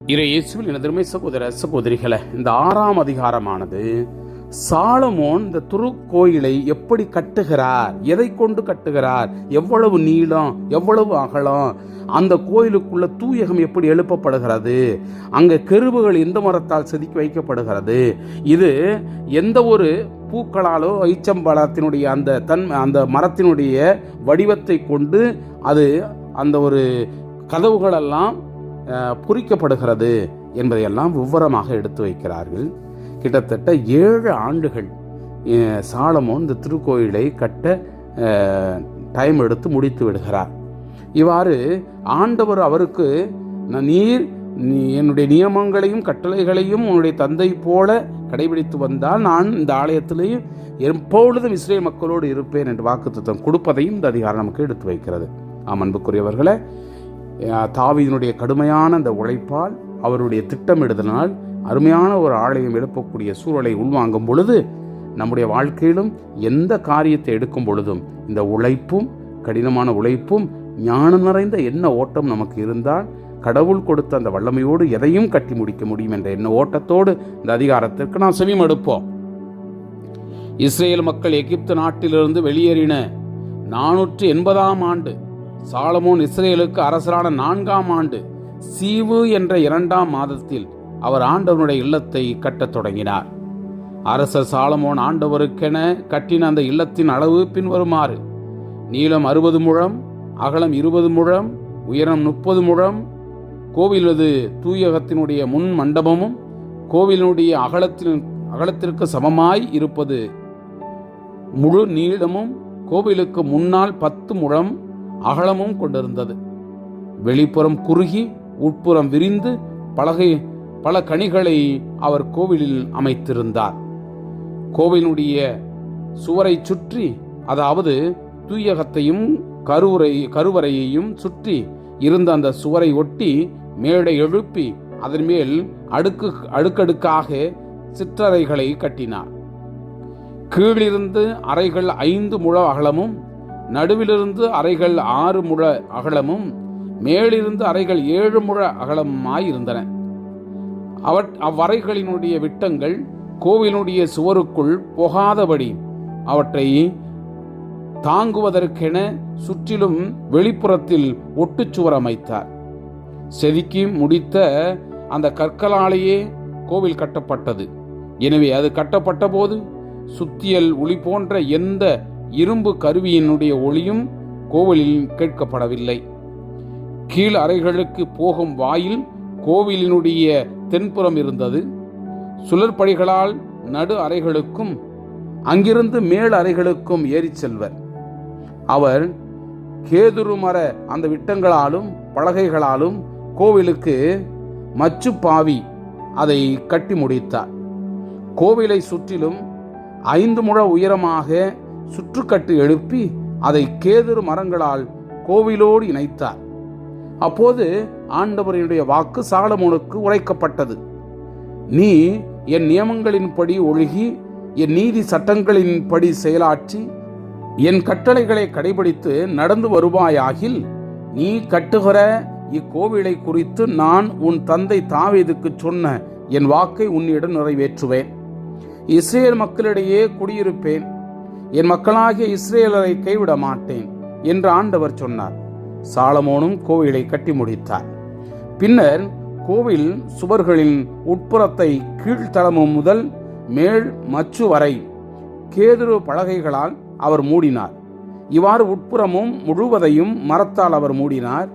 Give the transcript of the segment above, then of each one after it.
இறை இயேசுவில் எனதருமை சகோதர சகோதரிகளை இந்த ஆறாம் அதிகாரமானது சாலமோன் இந்த திருக்கோயிலை எப்படி கட்டுகிறார் எதை கொண்டு கட்டுகிறார் எவ்வளவு நீளம் எவ்வளவு அகலம் அந்த கோயிலுக்குள்ள தூயகம் எப்படி எழுப்பப்படுகிறது அங்க கெருவுகள் எந்த மரத்தால் செதுக்கி வைக்கப்படுகிறது இது எந்த ஒரு பூக்களாலோ ஐச்சம்பழத்தினுடைய அந்த தன் அந்த மரத்தினுடைய வடிவத்தை கொண்டு அது அந்த ஒரு கதவுகளெல்லாம் குறிக்கப்படுகிறது என்பதையெல்லாம் விவரமாக எடுத்து வைக்கிறார்கள். கிட்டத்தட்ட ஏழு ஆண்டுகள் சாலமோன் இந்த திருக்கோயிலை கட்ட டைம் எடுத்து முடித்து விடுகிறார். இவ்வாறு ஆண்டவர் அவருக்கு "நான் நீர் என்னுடைய நியமங்களையும் கட்டளைகளையும் உன்னுடைய தந்தை போல கடைபிடித்து வந்தால் நான் இந்த ஆலயத்திலேயும் எப்பொழுதும் இஸ்ரேல் மக்களோடு இருப்பேன் என்று வாக்குத்தத்தம் கொடுப்பதையும் இந்த அதிகாரம் நமக்கு எடுத்து வைக்கிறது. ஆம் அன்புக்குரியவர்களை தாவீதினுடைய கடுமையான அந்த உழைப்பால் அவருடைய திட்டமிடுதனால் அருமையான ஒரு ஆலயம் எழுப்பக்கூடிய சூழலை உள்வாங்கும் பொழுது நம்முடைய வாழ்க்கையிலும் எந்த காரியத்தை எடுக்கும் பொழுதும் இந்த உழைப்பும் கடினமான உழைப்பும் ஞானம் நிறைந்த எண்ண ஓட்டம் நமக்கு இருந்தால் கடவுள் கொடுத்த அந்த வல்லமையோடு எதையும் கட்டி முடிக்க முடியும் என்ற எண்ண ஓட்டத்தோடு இந்த அதிகாரத்திற்கு நாம் செவியும் எடுப்போம் இஸ்ரேல் மக்கள் எகிப்து நாட்டிலிருந்து வெளியேறின நானூற்று எண்பதாம் ஆண்டு சாலமோன் இஸ்ரேலுக்கு அரசரான நான்காம் ஆண்டு சீவு என்ற இரண்டாம் மாதத்தில் அவர் ஆண்டவனுடைய இல்லத்தை கட்டத் தொடங்கினார். அரசர் சாலமோன் ஆண்டவருக்கென கட்டின அந்த இல்லத்தின் அளவு பின்வருமாறு. நீளம் அறுபது முழம் அகலம் இருபது முழம் உயரம் முப்பது முழம் கோவிலது தூயகத்தினுடைய முன் மண்டபமும் கோவிலினுடைய அகலத்தின் அகலத்திற்கு சமமாய் இருப்பது முழு நீளமும் கோவிலுக்கு முன்னால் பத்து முழம் அகலமும் கொண்டிருந்தது. வெளிப்புறம் குறுகி உட்புறம் விரிந்து பலகை பல கனிகளை அவர் கோவிலில் அமைத்திருந்தார். கோவிலுடைய சுவரை சுற்றி அதாவது தூயகத்தையும் கருவறை கருவறையையும் சுற்றி இருந்த அந்த சுவரை ஒட்டி மேடை எழுப்பி அதன் மேல் அடுக்கு அடுக்கடுக்காக சிற்றறைகளை கட்டினார். கீழிருந்து அறைகள் ஐந்து முழ அகலமும் நடுவிலிருந்து அறைகள் ஆறு முழ அகலமும் மேலிருந்து அறைகள் ஏழு முழ அகலமாய் இருந்தன அவற் அவ்வறைகளினுடைய விட்டங்கள் கோவிலுடைய சுவருக்குள் போகாதபடி அவற்றை தாங்குவதற்கென சுற்றிலும் வெளிப்புறத்தில் ஒட்டுச்சுவர் அமைத்தார். செதுக்கி முடித்த அந்த கற்களாலேயே கோவில் கட்டப்பட்டது. எனவே அது கட்டப்பட்ட போது சுத்தியல் ஒளி போன்ற எந்த இரும்பு கருவியினுடைய ஒளியும் கோவிலில் கேட்கப்படவில்லை. கீழ் அறைகளுக்கு போகும் வாயில் கோவிலினுடைய தென்புறம் இருந்தது. சுழற்படிகளால் நடு அறைகளுக்கும் அங்கிருந்து மேல் அறைகளுக்கும் ஏறிச் செல்வர். அவர் கேதுரு மர அந்த விட்டங்களாலும் பலகைகளாலும் கோவிலுக்கு மச்சு பாவி அதை கட்டி முடித்தார். கோவிலை சுற்றிலும் ஐந்து முழ உயரமாக சுற்றுக்கட்டு எழுப்பி அதை கேதுரு மரங்களால் கோவிலோடு இணைத்தார். அப்போது ஆண்டவரினுடைய வாக்கு சாலமோனுக்கு உரைக்கப்பட்டது. நீ என் நியமங்களின்படி ஒழுகி என் நீதி சட்டங்களின்படி செயலாற்றி என் கட்டளைகளை கடைபிடித்து நடந்து வருவாயாகில் நீ கட்டுகிற இக்கோவிலை குறித்து நான் உன் தந்தை தாவேதுக்கு சொன்ன என் வாக்கை உன்னிடம் நிறைவேற்றுவேன். இஸ்ரேல் மக்களிடையே குடியிருப்பேன். என் மக்களாகிய இஸ்ரேலரை கைவிட மாட்டேன் என்று ஆண்டவர் சொன்னார். சாலமோனும் கோவிலை கட்டி முடித்தார். பின்னர் கோவில் சுவர்களின் உட்புறத்தை கீழ்த்தளமும் முதல் மேல் மச்சு வரை கேதுரு பலகைகளால் அவர் மூடினார். இவ்வாறு உட்புறமும் முழுவதையும் மரத்தால் அவர் மூடினார்.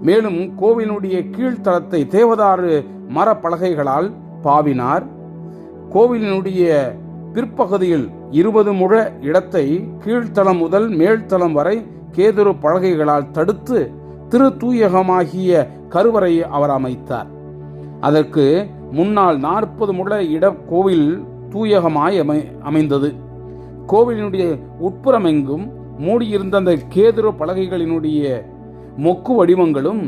மேலும் கோவிலுடைய கீழ்த்தளத்தை தேவதாறு மரப்பலகைகளால் பாவினார். கோவிலினுடைய பிற்பகுதியில் இருபது முழ இடத்தை கீழ்த்தளம் முதல் மேல்தளம் வரை கேதுரு பலகைகளால் தடுத்து திரு தூயகமாகிய கருவறையை அவர் அமைத்தார். அதற்கு முன்னால் நாற்பது முழ இட கோவில் தூயகமாய் அமை அமைந்தது. கோவிலினுடைய உட்புறமெங்கும் மூடியிருந்த அந்த கேதுரு பலகைகளினுடைய மொக்கு வடிவங்களும்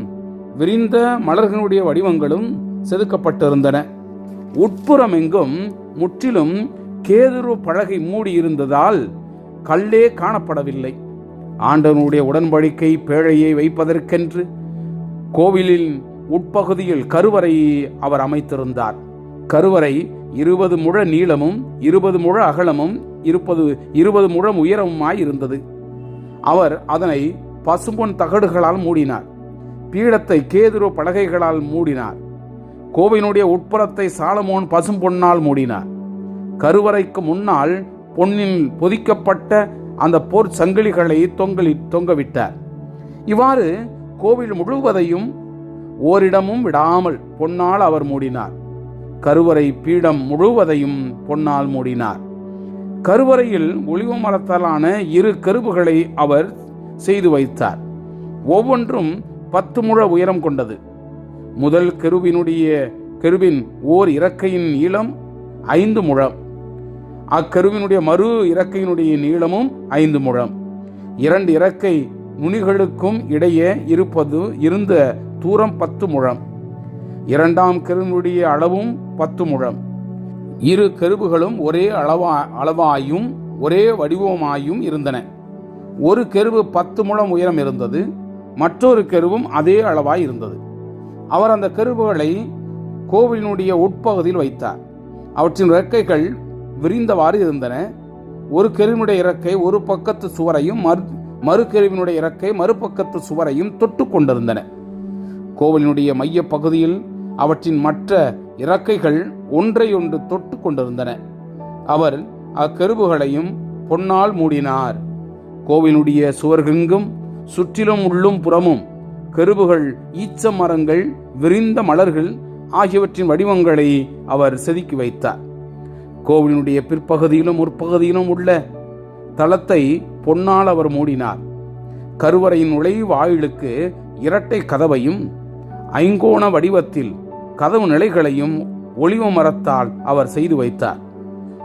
விரிந்த மலர்களுடைய வடிவங்களும் செதுக்கப்பட்டிருந்தன. உட்புறமெங்கும் முற்றிலும் கேதுரு பலகை மூடியிருந்ததால் கல்லே காணப்படவில்லை. ஆண்டனுடைய உடன்படிக்கை பேழையை வைப்பதற்கென்று கோவிலின் உட்பகுதியில் கருவறை அவர் அமைத்திருந்தார். கருவறை இருபது முழ நீளமும் இருபது முழ அகலமும் இருப்பது இருபது முழம் உயரமுமாய் இருந்தது. அவர் அதனை பசும்பொன் தகடுகளால் மூடினார். பீடத்தை கேதுரு பலகைகளால் மூடினார். கோவிலுடைய உட்புறத்தை சாலமோன் பசும்பொன்னால் மூடினார். கருவறைக்கு முன்னால் பொன்னில் பொதிக்கப்பட்ட அந்த போர் சங்கிலிகளை தொங்கலி தொங்கவிட்டார். இவ்வாறு கோவில் முழுவதையும் ஓரிடமும் விடாமல் பொன்னால் அவர் மூடினார். கருவறை பீடம் முழுவதையும் பொன்னால் மூடினார். கருவறையில் ஒளிவு மரத்தாலான இரு கருவுகளை அவர் செய்து வைத்தார். ஒவ்வொன்றும் பத்து முழ உயரம் கொண்டது. முதல் கருவினுடைய கருவின் ஓர் இறக்கையின் நீளம் ஐந்து முழம். அக்கருவினுடைய மறு இறக்கையினுடைய நீளமும் ஐந்து முழம். இரண்டு இறக்கை நுனிகளுக்கும் இடையே இருப்பது இருந்த தூரம் பத்து முழம். இரண்டாம் கருவினுடைய அளவும் பத்து முழம். இரு கருவுகளும் ஒரே அளவா அளவாயும் ஒரே வடிவமாயும் இருந்தன. ஒரு கருவு பத்து முழம் உயரம் இருந்தது மற்றொரு கருவும் அதே அளவாய் இருந்தது. அவர் அந்த கருவுகளை கோவிலினுடைய உட்பகுதியில் வைத்தார். அவற்றின் இறக்கைகள் விரிந்தவாறு இருந்தன. ஒரு கருவினுடைய இறக்கை ஒரு பக்கத்து சுவரையும் மறு மறு கருவினுடைய இறக்கை மறுபக்கத்து சுவரையும் தொட்டு கொண்டிருந்தன. கோவிலினுடைய மைய பகுதியில் அவற்றின் மற்ற இறக்கைகள் ஒன்றையொன்று தொட்டு கொண்டிருந்தன. அவர் அக்கருவுகளையும் பொன்னால் மூடினார். கோவிலுடைய சுவர்கெங்கும் சுற்றிலும் உள்ளும் புறமும் கருவுகள் ஈச்ச மரங்கள் விரிந்த மலர்கள் ஆகியவற்றின் வடிவங்களை அவர் செதுக்கி வைத்தார். கோவிலினுடைய பிற்பகுதியிலும் முற்பகுதியிலும் உள்ள தளத்தை பொன்னால் அவர் மூடினார். கருவறையின் நுழைவாயிலுக்கு இரட்டை கதவையும் ஐங்கோண வடிவத்தில் கதவு நிலைகளையும் ஒளிவு மரத்தால் அவர் செய்து வைத்தார்.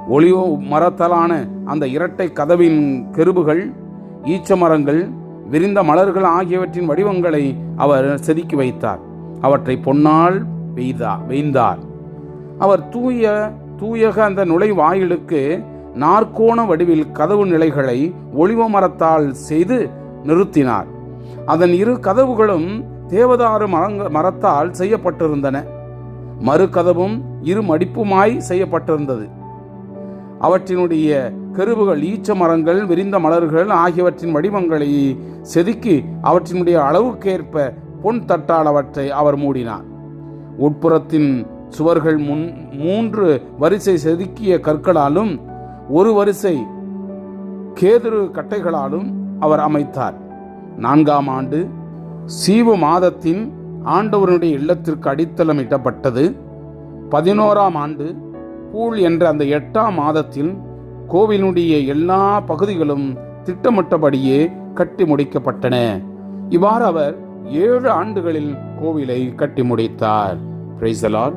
ஒளிவு மரத்தாலான அந்த இரட்டை கதவின் கெருபுகள் ஈச்ச மரங்கள் விரிந்த மலர்கள் ஆகியவற்றின் வடிவங்களை அவர் செதுக்கி வைத்தார். அவற்றை பொன்னால் வெய்தா வெய்ந்தார். அவர் தூய தூயக அந்த நுழைவாயிலுக்கு நாற்கோண வடிவில் கதவு நிலைகளை ஒளிவ மரத்தால் செய்து நிறுத்தினார். அதன் இரு கதவுகளும் தேவதாறு மரங்க மரத்தால் செய்யப்பட்டிருந்தன. மறு கதவும் இரு மடிப்புமாய் செய்யப்பட்டிருந்தது. அவற்றினுடைய கருவுகள் ஈச்ச மரங்கள் விரிந்த மலர்கள் ஆகியவற்றின் வடிவங்களை செதுக்கி அவற்றினுடைய அளவுக்கேற்ப பொன் தட்டால் அவற்றை அவர் மூடினார். உட்புறத்தின் சுவர்கள் முன் மூன்று வரிசை செதுக்கிய கற்களாலும் ஒரு வரிசை கேதுரு கட்டைகளாலும் அவர் அமைத்தார். நான்காம் ஆண்டு சீவு மாதத்தின் ஆண்டவருடைய இல்லத்திற்கு அடித்தளம் இடப்பட்டது பதினோராம் ஆண்டு பூல் என்ற அந்த எட்டாம் மாதத்தில் கோவிலுடைய எல்லா பகுதிகளும் திட்டமிட்டபடியே கட்டி முடிக்கப்பட்டன. இவ்வாறு அவர் ஏழு ஆண்டுகளில் கோவிலை கட்டி முடித்தார். பிரைசலால்